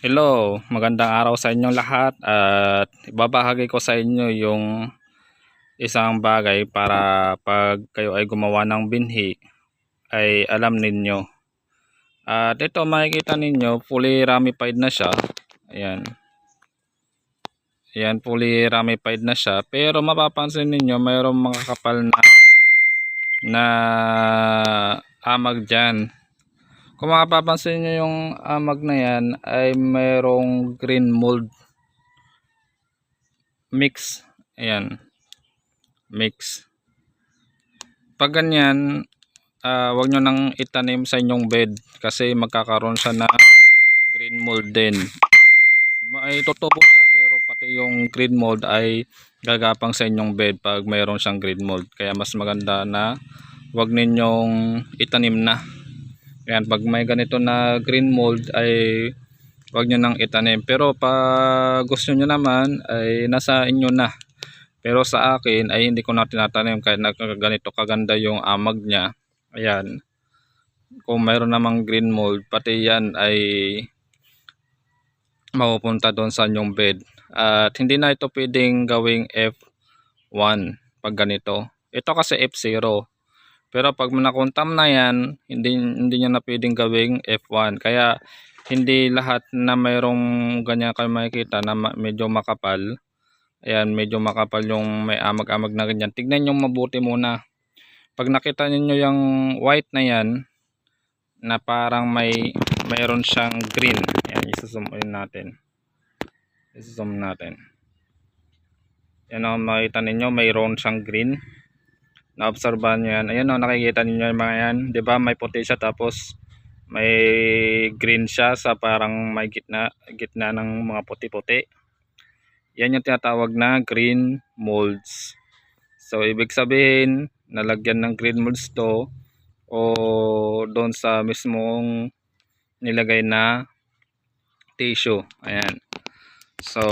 Hello, magandang araw sa inyong lahat at ibabahagi ko sa inyo yung isang bagay para pag kayo ay gumawa ng binhi ay alam ninyo. At ito makikita ninyo fully ramified na siya. Ayan. Ayan fully ramified na siya pero mapapansin ninyo mayroong mga kapal na na amag dyan. Kung mapapansin nyo yung amag na yan ay mayroong green mold mix. Ayan. Mix. Pag ganyan, ah, wag nyo nang itanim sa inyong bed kasi magkakaroon siya na green mold din. May tutubo siya pero pati yung green mold ay gagapang sa inyong bed pag mayroon siyang green mold. Kaya mas maganda na wag ninyong itanim na. Ayan, pag may ganito na green mold ay wag nyo nang itanim. Pero pag gusto nyo naman ay nasa inyo na. Pero sa akin ay hindi ko na tinatanim kahit ganito kaganda yung amag niya. Ayan. Kung mayroon namang green mold, pati yan ay mapupunta doon sa inyong bed. At hindi na ito pwedeng gawing F1 pag ganito. Ito kasi F0. Pero pag nakuntam na yan, hindi, hindi nyo na pwedeng gawing F1. Kaya hindi lahat na mayroong ganyan kayo makikita na ma- medyo makapal. Ayan, medyo makapal yung may amag-amag na ganyan. Tignan nyo mabuti muna. Pag nakita niyo yung white na yan, na parang may mayroon siyang green. Ayan, isusum in natin. Isusum natin. Yan ang makita ninyo, mayroon siyang green naobserbahan nyo yan. Ayan o, nakikita ninyo yung mga yan. ba diba, may puti siya tapos may green siya sa parang may gitna, gitna ng mga puti-puti. Yan yung tinatawag na green molds. So, ibig sabihin, nalagyan ng green molds to o doon sa mismong nilagay na tissue. Ayan. So,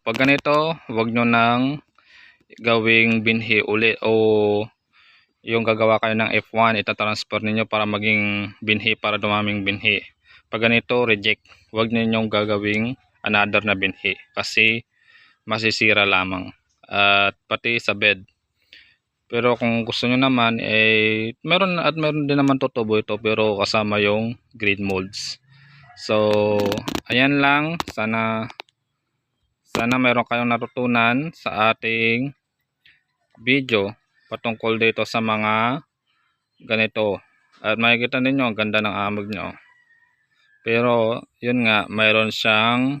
pag ganito, wag nyo nang gawing binhi uli o yung gagawa kayo ng F1 itatransfer ninyo para maging binhi para dumaming binhi. Pag ganito reject. Huwag ninyong gagawing another na binhi kasi masisira lamang at pati sa bed. Pero kung gusto nyo naman eh meron at meron din naman tutubo ito pero kasama yung green molds. So ayan lang. Sana sana meron kayong natutunan sa ating video patungkol dito sa mga ganito. At makikita ninyo ang ganda ng amag nyo. Pero yun nga mayroon siyang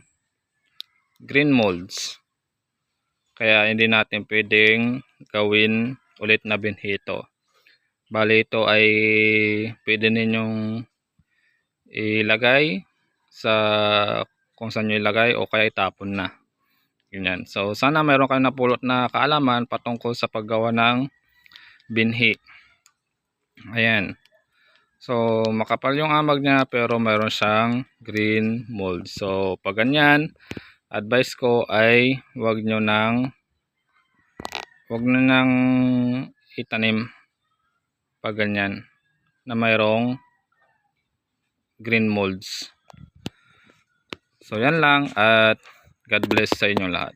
green molds. Kaya hindi natin pwedeng gawin ulit na binhito. Bali ito ay pwede ninyong ilagay sa kung saan nyo ilagay o kaya itapon na ganyan so sana mayroon kayong napulot na kaalaman patungkol sa paggawa ng binhi. Ayan. So, makapal yung amag niya pero mayroon siyang green mold. So, pag ganyan, advice ko ay wag nyo nang wag nyo nang itanim pag ganyan na mayroong green molds. So, yan lang at God bless sa inyong lahat.